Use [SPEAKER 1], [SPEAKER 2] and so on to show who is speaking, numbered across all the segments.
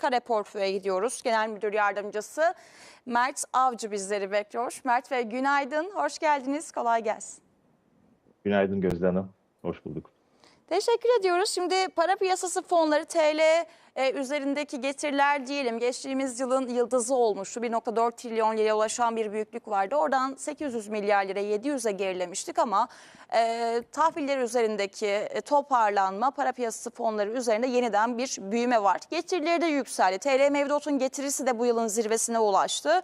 [SPEAKER 1] Kare Portföy'e gidiyoruz. Genel Müdür Yardımcısı Mert Avcı bizleri bekliyor. Mert Bey günaydın, hoş geldiniz, kolay gelsin.
[SPEAKER 2] Günaydın Gözde Hanım. Hoş bulduk.
[SPEAKER 1] Teşekkür ediyoruz. Şimdi para piyasası fonları TL e, üzerindeki getiriler diyelim. Geçtiğimiz yılın yıldızı olmuştu. 1.4 trilyon liraya ulaşan bir büyüklük vardı. Oradan 800 milyar lira 700'e gerilemiştik ama e, tahviller üzerindeki e, toparlanma para piyasası fonları üzerinde yeniden bir büyüme var. Getirileri de yükseldi. TL mevduatın getirisi de bu yılın zirvesine ulaştı.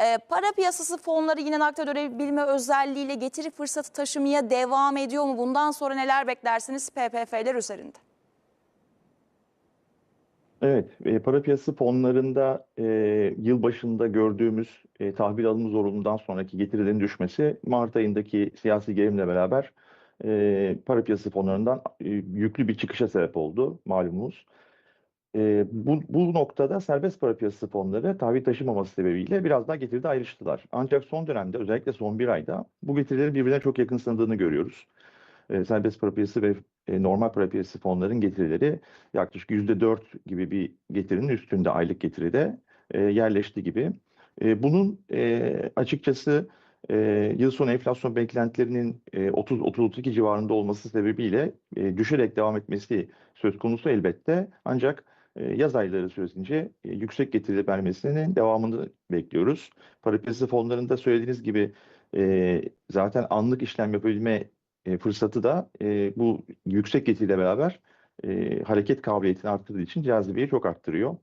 [SPEAKER 1] E, para piyasası fonları yine nakde dönebilme özelliğiyle getiri fırsatı taşımaya devam ediyor mu? Bundan sonra neler beklersiniz PPF'ler üzerinde?
[SPEAKER 2] Evet, e, para piyasası fonlarında e, yıl başında gördüğümüz e, tahvil alımı zorunluluğundan sonraki getirilerin düşmesi Mart ayındaki siyasi gerilimle beraber e, para piyasası fonlarından e, yüklü bir çıkışa sebep oldu malumunuz. E, bu, bu noktada serbest para piyasası fonları tahvil taşımaması sebebiyle biraz daha getiride ayrıştılar. Ancak son dönemde özellikle son bir ayda bu getirilerin birbirine çok yakın sandığını görüyoruz. E, serbest para piyasası ve e, normal para piyasası fonların getirileri yaklaşık %4 gibi bir getirinin üstünde aylık getiride e, yerleşti gibi. E, bunun e, açıkçası yıl sonu enflasyon beklentilerinin e, 30-32 civarında olması sebebiyle düşerek devam etmesi söz konusu elbette. Ancak yaz ayları süresince yüksek getiri vermesinin devamını bekliyoruz. Para piyasası fonlarında söylediğiniz gibi zaten anlık işlem yapabilme e, fırsatı da e, bu yüksek getiriyle beraber e, hareket kabiliyetini arttırdığı için cazibeyi çok arttırıyor.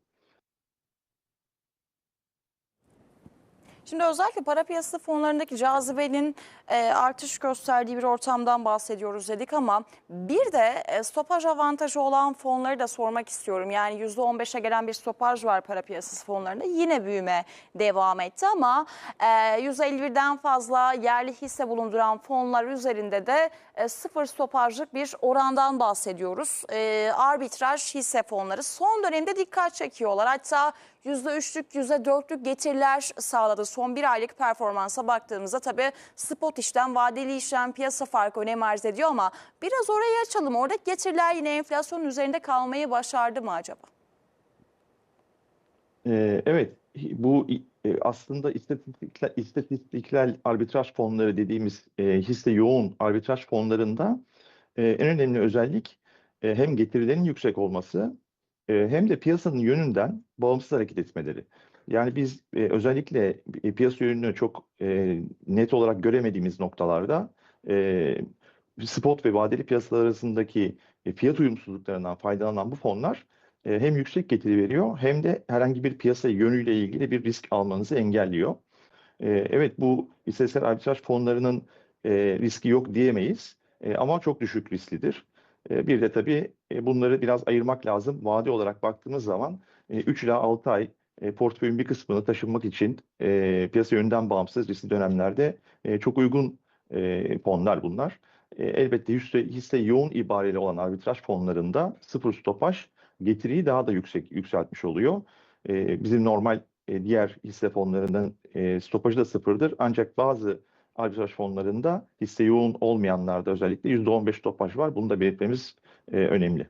[SPEAKER 1] Şimdi özellikle para piyasası fonlarındaki cazibenin e, artış gösterdiği bir ortamdan bahsediyoruz dedik ama bir de e, stopaj avantajı olan fonları da sormak istiyorum. Yani %15'e gelen bir stopaj var para piyasası fonlarında. Yine büyüme devam etti ama e, 151'den fazla yerli hisse bulunduran fonlar üzerinde de e, sıfır stopajlık bir orandan bahsediyoruz. E, arbitraj hisse fonları son dönemde dikkat çekiyorlar. Hatta %3'lük, %4'lük getiriler sağladı. Son bir aylık performansa baktığımızda tabii spot işlem, vadeli işlem, piyasa farkı önem arz ediyor ama biraz orayı açalım. Oradaki getiriler yine enflasyonun üzerinde kalmayı başardı mı acaba?
[SPEAKER 2] Ee, evet, bu e, aslında istatistikler, istatistiksel arbitraj fonları dediğimiz e, hisse yoğun arbitraj fonlarında e, en önemli özellik hem getirilerin yüksek olması hem de piyasanın yönünden bağımsız hareket etmeleri. Yani biz e, özellikle e, piyasa yönünü çok e, net olarak göremediğimiz noktalarda e, spot ve vadeli piyasalar arasındaki e, fiyat uyumsuzluklarından faydalanan bu fonlar e, hem yüksek getiri veriyor hem de herhangi bir piyasa yönüyle ilgili bir risk almanızı engelliyor. E, evet bu istatistiksel arbitraj fonlarının e, riski yok diyemeyiz E, ama çok düşük risklidir. E, bir de tabii e, bunları biraz ayırmak lazım. Vade olarak baktığımız zaman e, 3 ila 6 ay e, portföyün bir kısmını taşınmak için e, piyasa yönünden bağımsız riskli dönemlerde e, çok uygun e, fonlar bunlar. E, elbette hisse, hisse yoğun ibareli olan arbitraj fonlarında sıfır stopaj getiriyi daha da yüksek yükseltmiş oluyor. E, bizim normal e, diğer hisse fonlarının e, stopajı da sıfırdır. Ancak bazı arbitraj fonlarında hisse yoğun olmayanlarda özellikle %15 stopaj var. Bunu da belirtmemiz e, önemli.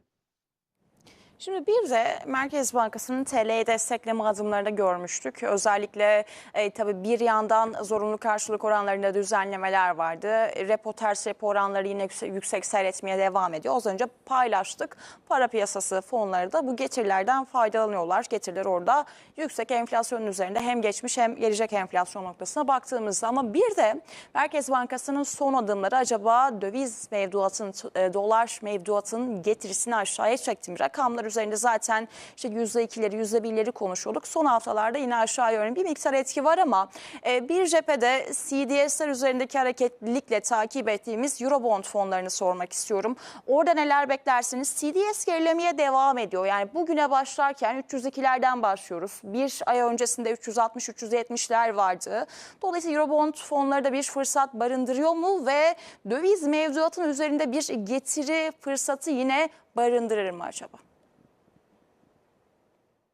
[SPEAKER 1] Şimdi bir de Merkez Bankası'nın TL'yi destekleme adımlarını görmüştük. Özellikle e, tabii bir yandan zorunlu karşılık oranlarında düzenlemeler vardı. Repo ters repo oranları yine yüksek, seyretmeye devam ediyor. Az önce paylaştık. Para piyasası fonları da bu getirilerden faydalanıyorlar. Getiriler orada yüksek enflasyonun üzerinde hem geçmiş hem gelecek enflasyon noktasına baktığımızda ama bir de Merkez Bankası'nın son adımları acaba döviz mevduatın, e, dolar mevduatın getirisini aşağıya çekti mi? Rakamlar üzerinde zaten işte %2'leri %1'leri konuşuyorduk. Son haftalarda yine aşağı yönlü bir miktar etki var ama e, bir cephede CDS'ler üzerindeki hareketlilikle takip ettiğimiz Eurobond fonlarını sormak istiyorum. Orada neler beklersiniz? CDS gerilemeye devam ediyor. Yani bugüne başlarken 302'lerden başlıyoruz. Bir ay öncesinde 360-370'ler vardı. Dolayısıyla Eurobond fonları da bir fırsat barındırıyor mu ve döviz mevduatın üzerinde bir getiri fırsatı yine barındırır mı acaba?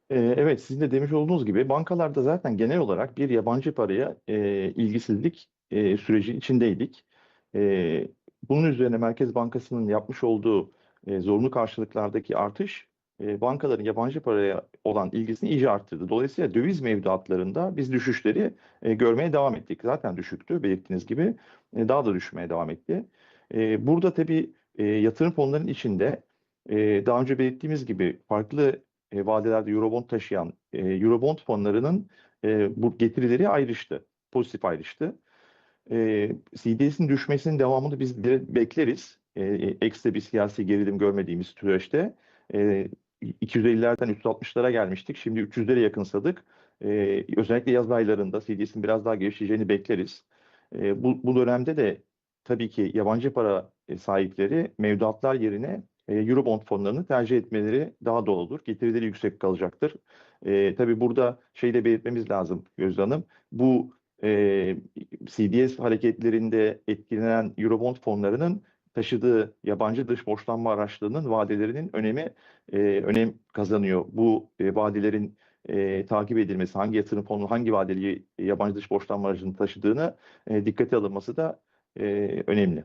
[SPEAKER 2] Evet, sizin de demiş olduğunuz gibi bankalarda zaten genel olarak bir yabancı paraya e, ilgisizlik e, süreci içindeydik. E, bunun üzerine Merkez Bankası'nın yapmış olduğu e, zorunlu karşılıklardaki artış e, bankaların yabancı paraya olan ilgisini iyice arttırdı. Dolayısıyla döviz mevduatlarında biz düşüşleri e, görmeye devam ettik. Zaten düşüktü belirttiğiniz gibi. E, daha da düşmeye devam etti. E, burada tabii e, yatırım fonlarının içinde e, daha önce belirttiğimiz gibi farklı e, vadelerde Eurobond taşıyan e, Eurobond fonlarının e, bu getirileri ayrıştı. Pozitif ayrıştı. E, CDS'in düşmesinin devamını biz bekleriz. E, ekstra bir siyasi gerilim görmediğimiz süreçte. E, 250'lerden 360'lara gelmiştik. Şimdi 300'lere yakınsadık. E, özellikle yaz aylarında CDS'in biraz daha gevşeyeceğini bekleriz. E, bu, bu dönemde de tabii ki yabancı para e, sahipleri mevduatlar yerine Eurobond fonlarını tercih etmeleri daha doğal olur. Getirileri yüksek kalacaktır. E, tabii burada şey de belirtmemiz lazım Gözde Hanım. Bu e, CDS hareketlerinde etkilenen Eurobond fonlarının taşıdığı yabancı dış borçlanma araçlarının vadelerinin önemi e, önem kazanıyor. Bu e, vadelerin e, takip edilmesi, hangi yatırım fonunun hangi vadeli e, yabancı dış borçlanma aracını taşıdığını e, dikkate alınması da e, önemli.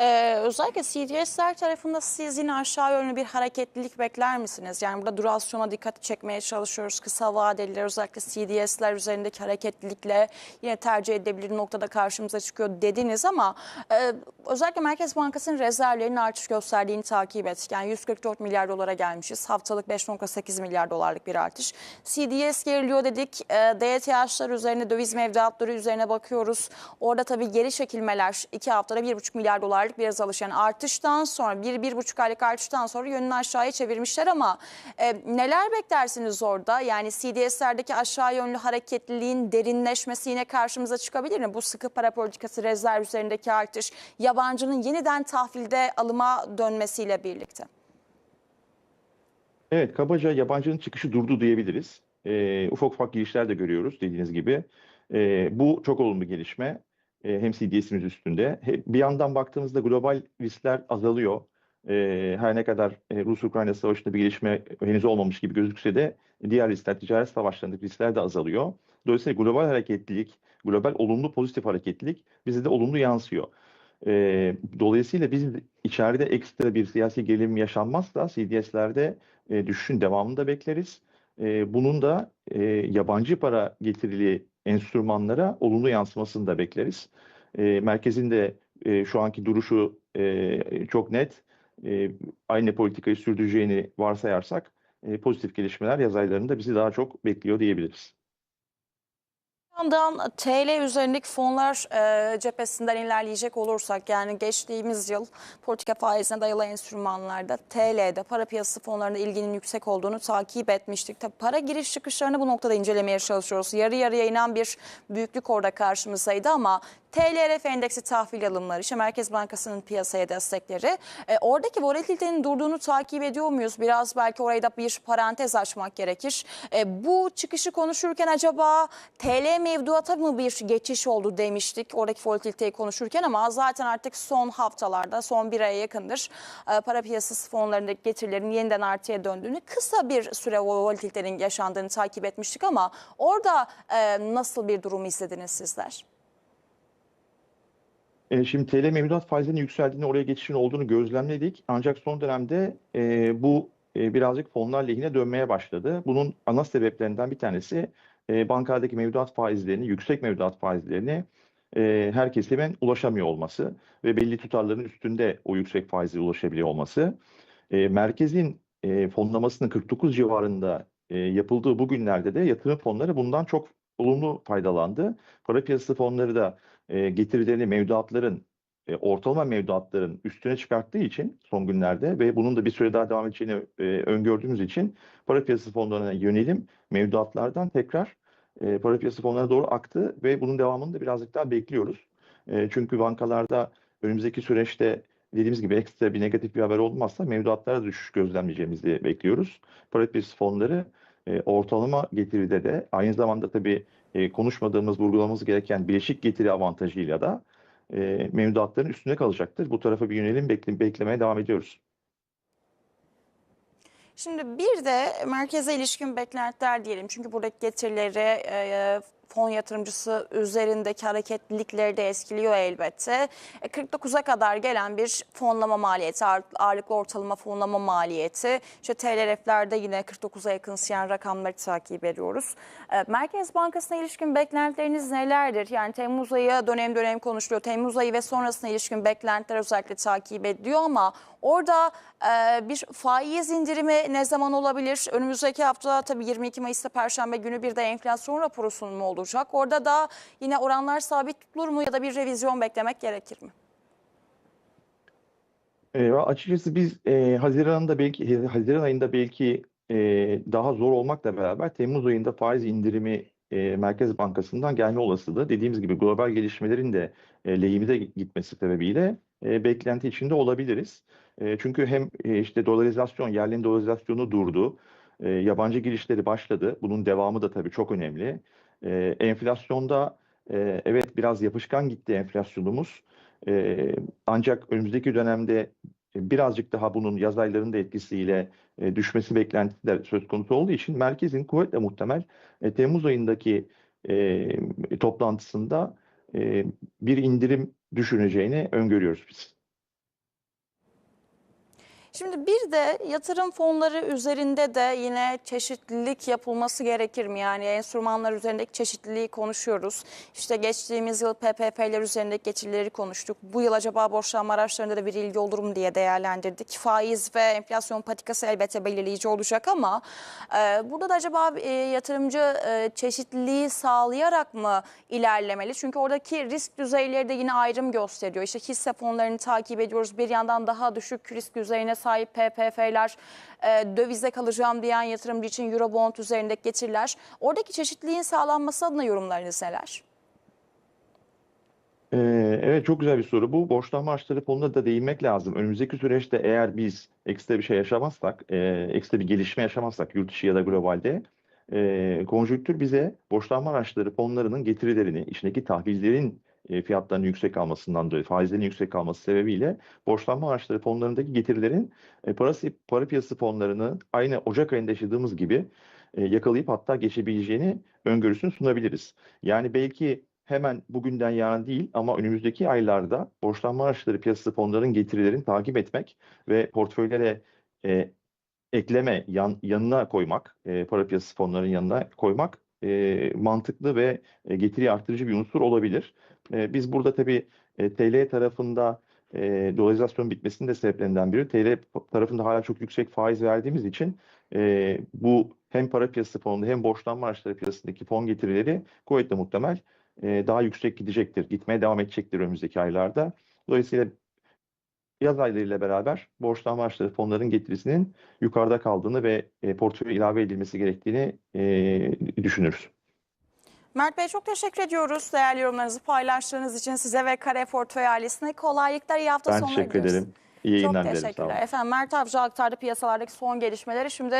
[SPEAKER 1] Ee, özellikle CDS'ler tarafında siz yine aşağı yönlü bir hareketlilik bekler misiniz? Yani burada durasyona dikkat çekmeye çalışıyoruz. Kısa vadeliler özellikle CDS'ler üzerindeki hareketlilikle yine tercih edebilir noktada karşımıza çıkıyor dediniz ama e, özellikle Merkez Bankası'nın rezervlerinin artış gösterdiğini takip ettik. Yani 144 milyar dolara gelmişiz. Haftalık 5.8 milyar dolarlık bir artış. CDS geriliyor dedik. E, DTH'lar üzerine döviz mevduatları üzerine bakıyoruz. Orada tabii geri çekilmeler 2 haftada 1.5 milyar dolarlık bir azalış. Artıştan sonra 1-1,5 aylık artıştan sonra yönünü aşağıya çevirmişler ama e, neler beklersiniz orada? Yani CDS'lerdeki aşağı yönlü hareketliliğin derinleşmesi yine karşımıza çıkabilir mi? Bu sıkı para politikası rezerv üzerindeki artış yabancının yeniden tahvilde alıma dönmesiyle birlikte.
[SPEAKER 2] Evet, kabaca yabancının çıkışı durdu diyebiliriz. E, ufak ufak girişler de görüyoruz dediğiniz gibi. E, bu çok olumlu bir gelişme. E, hem CDS'imiz üstünde. Bir yandan baktığımızda global riskler azalıyor. E, her ne kadar e, Rus-Ukrayna savaşında bir gelişme henüz olmamış gibi gözükse de diğer riskler, ticaret savaşlarındaki riskler de azalıyor. Dolayısıyla global hareketlilik, global olumlu pozitif hareketlilik bize de olumlu yansıyor. Dolayısıyla biz içeride ekstra bir siyasi gerilim yaşanmazsa CDS'lerde düşüşün devamını da bekleriz. Bunun da yabancı para getirili enstrümanlara olumlu yansımasını da bekleriz. E, merkezin de e, şu anki duruşu e, çok net. E, aynı politikayı sürdüreceğini varsayarsak e, pozitif gelişmeler yaz aylarında bizi daha çok bekliyor diyebiliriz.
[SPEAKER 1] Yandan TL üzerindeki fonlar e, cephesinden ilerleyecek olursak yani geçtiğimiz yıl politika faizine dayalı enstrümanlarda TL'de para piyasası fonlarında ilginin yüksek olduğunu takip etmiştik. Tabii para giriş çıkışlarını bu noktada incelemeye çalışıyoruz. Yarı yarıya inen bir büyüklük orada karşımızdaydı ama TLRF endeksi tahvil alımları, işte Merkez Bankası'nın piyasaya destekleri. E, oradaki volatilitenin durduğunu takip ediyor muyuz? Biraz belki oraya da bir parantez açmak gerekir. E, bu çıkışı konuşurken acaba TL mevduata mı bir geçiş oldu demiştik oradaki volatiliteyi konuşurken ama zaten artık son haftalarda, son bir aya yakındır e, para piyasası fonlarındaki getirilerin yeniden artıya döndüğünü, kısa bir süre volatilitenin yaşandığını takip etmiştik ama orada e, nasıl bir durum izlediniz sizler?
[SPEAKER 2] E, şimdi TL mevduat faizlerinin yükseldiğini, oraya geçişin olduğunu gözlemledik. Ancak son dönemde e, bu e, birazcık fonlar lehine dönmeye başladı. Bunun ana sebeplerinden bir tanesi e, bankalardaki mevduat faizlerini, yüksek mevduat faizlerini e, her kesimin ulaşamıyor olması ve belli tutarların üstünde o yüksek faize ulaşabiliyor olması. E, merkezin e, fonlamasının 49 civarında e, yapıldığı bu günlerde de yatırım fonları bundan çok olumlu faydalandı. Para piyasası fonları da e, mevduatların e, ortalama mevduatların üstüne çıkarttığı için son günlerde ve bunun da bir süre daha devam edeceğini e, öngördüğümüz için para piyasası fonlarına yönelim mevduatlardan tekrar e, para piyasası fonlarına doğru aktı ve bunun devamını da birazcık daha bekliyoruz. Çünkü bankalarda önümüzdeki süreçte dediğimiz gibi ekstra bir negatif bir haber olmazsa mevduatlara düşüş gözlemleyeceğimizi bekliyoruz. Para piyasası fonları ortalama getiride de aynı zamanda tabii e, konuşmadığımız, vurgulamamız gereken bileşik getiri avantajıyla da e, mevduatların üstünde kalacaktır. Bu tarafa bir yönelim bekle- beklemeye devam ediyoruz.
[SPEAKER 1] Şimdi bir de merkeze ilişkin beklentiler diyelim. Çünkü buradaki getirileri e, fon yatırımcısı üzerindeki hareketlilikleri de etkiliyor elbette. E, 49'a kadar gelen bir fonlama maliyeti, ağır- ağırlıklı ortalama fonlama maliyeti. İşte TLRF'lerde yine 49'a yakınsayan rakamları takip ediyoruz. E, Merkez Bankası'na ilişkin beklentileriniz nelerdir? Yani Temmuz ayı dönem dönem konuşuluyor. Temmuz ayı ve sonrasına ilişkin beklentiler özellikle takip ediliyor ama orada e, bir faiz indirimi ne zaman olabilir? Önümüzdeki hafta tabii 22 Mayıs'ta Perşembe günü bir de enflasyon raporu sunumu olacak. Orada da yine oranlar sabit tutulur mu ya da bir revizyon beklemek gerekir mi?
[SPEAKER 2] E, açıkçası biz e, Haziran'da belki Haziran ayında belki e, daha zor olmakla beraber Temmuz ayında faiz indirimi e, Merkez Bankası'ndan gelme olasılığı dediğimiz gibi global gelişmelerin de e, lehimize gitmesi sebebiyle e, beklenti içinde olabiliriz. Çünkü hem e, işte dolarizasyon, yerlinin dolarizasyonu durdu. Yabancı girişleri başladı. Bunun devamı da tabii çok önemli. Enflasyonda evet biraz yapışkan gitti enflasyonumuz. Ancak önümüzdeki dönemde e, birazcık daha bunun yaz aylarının da etkisiyle e, düşmesi beklentisi söz konusu olduğu için merkezin kuvvetle muhtemel Temmuz ayındaki toplantısında bir indirim düşüneceğini öngörüyoruz biz.
[SPEAKER 1] Şimdi bir de yatırım fonları üzerinde de yine çeşitlilik yapılması gerekir mi? Yani enstrümanlar üzerindeki çeşitliliği konuşuyoruz. İşte geçtiğimiz yıl PPP'ler üzerindeki getirileri konuştuk. Bu yıl acaba borçlanma araçlarında da bir ilgi olur mu diye değerlendirdik. Faiz ve enflasyon patikası elbette belirleyici olacak ama e, burada da acaba e, yatırımcı e, çeşitliliği sağlayarak mı ilerlemeli? Çünkü oradaki risk düzeyleri de yine ayrım gösteriyor. İşte hisse fonlarını takip ediyoruz. Bir yandan daha düşük risk düzeyine sahip PPF'ler, e, dövizde kalacağım diyen yatırımcı için Eurobond üzerindeki getiriler. Oradaki çeşitliliğin sağlanması adına yorumlarınız neler?
[SPEAKER 2] Ee, Evet çok güzel bir soru bu. Borçlanma harçları fonuna da değinmek lazım. Önümüzdeki süreçte eğer biz ekstra bir şey yaşamazsak, e, ekstra bir gelişme yaşamazsak yurt dışı ya da globalde e, konjonktür bize borçlanma harçları fonlarının getirilerini, içindeki tahvillerin e, fiyatlarının yüksek kalmasından dolayı, faizlerin yüksek kalması sebebiyle borçlanma harçları fonlarındaki getirilerin e, parası, para piyasası fonlarını aynı Ocak ayında yaşadığımız gibi e, yakalayıp hatta geçebileceğini öngörüsünü sunabiliriz. Yani belki hemen bugünden yarın değil ama önümüzdeki aylarda borçlanma araçları piyasası fonlarının getirilerini takip etmek ve portföylere e, ekleme yan, yanına koymak, e, para piyasası fonlarının yanına koymak e, mantıklı ve e, getiri artırıcı bir unsur olabilir. E, biz burada tabii e, TL tarafında e, dolarizasyon bitmesinin de sebeplerinden biri TL tarafında hala çok yüksek faiz verdiğimiz için e, bu hem para piyasası fonunda hem borçlanma araçları piyasasındaki fon getirileri kuvvetle muhtemel e, daha yüksek gidecektir. Gitmeye devam edecektir önümüzdeki aylarda. Dolayısıyla yaz aylarıyla beraber borçlanma araçları fonların getirisinin yukarıda kaldığını ve e, portföye ilave edilmesi gerektiğini e, düşünürüz.
[SPEAKER 1] Mert Bey çok teşekkür ediyoruz. Değerli yorumlarınızı paylaştığınız için size ve Kare Portföy ailesine kolaylıklar, iyi hafta
[SPEAKER 2] Ben
[SPEAKER 1] sonları
[SPEAKER 2] teşekkür
[SPEAKER 1] diliyoruz.
[SPEAKER 2] ederim. İyi
[SPEAKER 1] Çok
[SPEAKER 2] yayınlar dilerim. Olun.
[SPEAKER 1] teşekkürler. Efendim Mert Avcı aktardı piyasalardaki son gelişmeleri. Şimdi